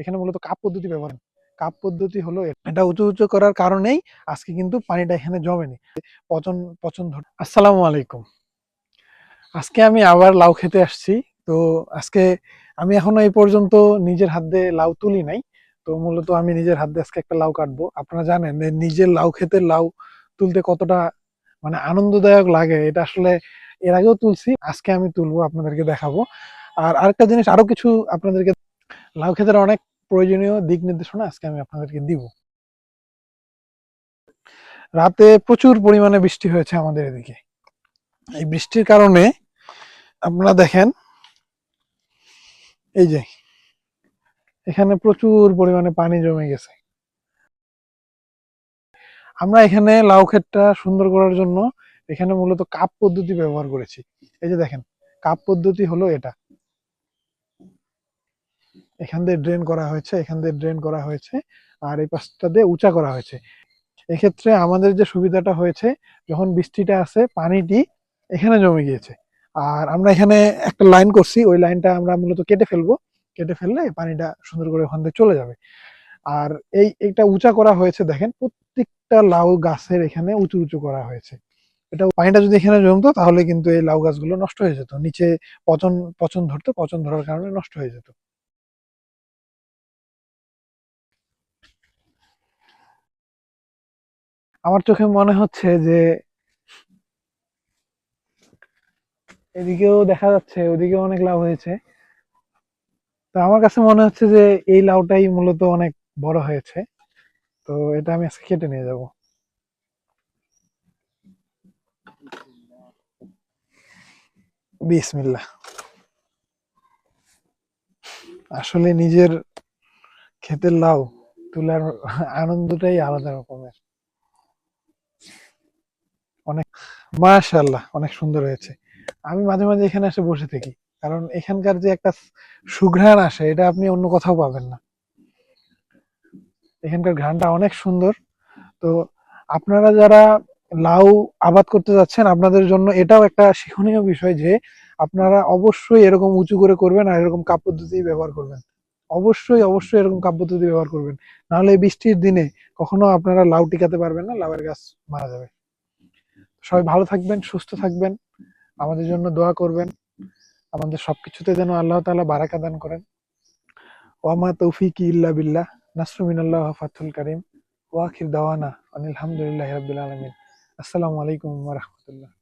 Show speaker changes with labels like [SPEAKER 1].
[SPEAKER 1] এখানে মূলত কাপ পদ্ধতি ব্যবহার কাপ পদ্ধতি হলো এটা উঁচু উঁচু করার কারণেই আজকে কিন্তু পানিটা এখানে জমেনি পচন পচন ধর আসসালামু আলাইকুম। আজকে আমি আবার লাউ খেতে আসছি। তো আজকে আমি এখনও এই পর্যন্ত নিজের হাত দিয়ে লাউ তুলি নাই। তো মূলত আমি নিজের হাত দিয়ে আজকে একটা লাউ কাটবো। আপনারা জানেন নিজের লাউ খেতে লাউ তুলতে কতটা মানে আনন্দদায়ক লাগে, এটা আসলে এর আগেও তুলছি, আজকে আমি তুলবো, আপনাদেরকে দেখাবো। আর আরেকটা জিনিস, আরও কিছু আপনাদেরকে লাউ ক্ষেতের অনেক প্রয়োজনীয় দিক নির্দেশনা আজকে আমি আপনাদেরকে দিব। রাতে প্রচুর পরিমাণে বৃষ্টি হয়েছে আমাদের এদিকে। এই বৃষ্টির কারণে আপনারা দেখেন, এই যে, এখানে প্রচুর পরিমাণে পানি জমে গেছে। আমরা এখানে লাউ ক্ষেতটা সুন্দর করার জন্য এখানে মূলত কাপ পদ্ধতি ব্যবহার করেছি। এই যে দেখেন, কাপ পদ্ধতি হলো এটা। এখান দিয়ে ড্রেন করা হয়েছে, এখান দিয়ে ড্রেন করা হয়েছে, আর এই পাশটা দিয়ে উঁচা করা হয়েছে। এক্ষেত্রে আমাদের যে সুবিধাটা হয়েছে, যখন বৃষ্টিটা আসে, পানিটি এখানে জমে গিয়েছে। আর আমরা এখানে একটা লাইন করছি, ওই লাইনটা আমরা মূলত কেটে ফেলব। কেটে ফেললে পানিটা সুন্দর করে ওখান থেকে চলে যাবে। আর এই এটা উঁচা করা হয়েছে, দেখেন, প্রত্যেকটা লাউ গাছের এখানে উঁচু উঁচু করা হয়েছে। এটা পানিটা যদি এখানে জমতো, তাহলে কিন্তু এই লাউ গাছগুলো নষ্ট হয়ে যেত। নিচে পচন পচন ধরতো, পচন ধরার কারণে নষ্ট হয়ে যেত। আমার চোখে মনে হচ্ছে যে এদিকেও দেখা যাচ্ছে, ওদিকেও অনেক লাভ হয়েছে। তো আমার কাছে মনে হচ্ছে যে এই লাউটাই মূলত অনেক বড় হয়েছে। তো এটা আমি আজকে কেটে নিয়ে যাব। বিসমিল্লাহ। আসলে নিজের ক্ষেতের লাউ তোলার আনন্দটাই আলাদা রকমের। অনেক, মাশাআল্লাহ, অনেক সুন্দর হয়েছে। আমি মাঝে মাঝে এখানে এসে বসে থাকি, কারণ এখানকার যে একটা সুঘ্রাণ আসে, এটা আপনি অন্য কোথাও পাবেন না। এখানকার ঘ্রাণটা অনেক সুন্দর। তো আপনারা যারা লাউ আবাদ করতে যাচ্ছেন, আপনাদের জন্য এটাও একটা শিক্ষণীয় বিষয় যে, আপনারা অবশ্যই এরকম উঁচু করে করবেন আর এরকম কাপ পদ্ধতি ব্যবহার করবেন। অবশ্যই অবশ্যই এরকম কাপ পদ্ধতি ব্যবহার করবেন। নাহলে বৃষ্টির দিনে কখনো আপনারা লাউ টিকাতে পারবেন না, লাউয়ের গাছ মারা যাবে। সবাই ভালো থাকবেন, সুস্থ থাকবেন। আমাদের জন্য দোয়া করবেন। আমাদের সবকিছুতে যেন আল্লাহ তালা বারাকা দান করেন। ওয়ামা তৌফিক ইল্লা বিল্লাহ। নাসরুমিন আল্লাহ ফাতুল করিম। ওয়াখির দাওয়ানা আনিল হামদুলিল্লাহি আলমিন। আসসালামু আলাইকুম রাহমাতুল্লাহ।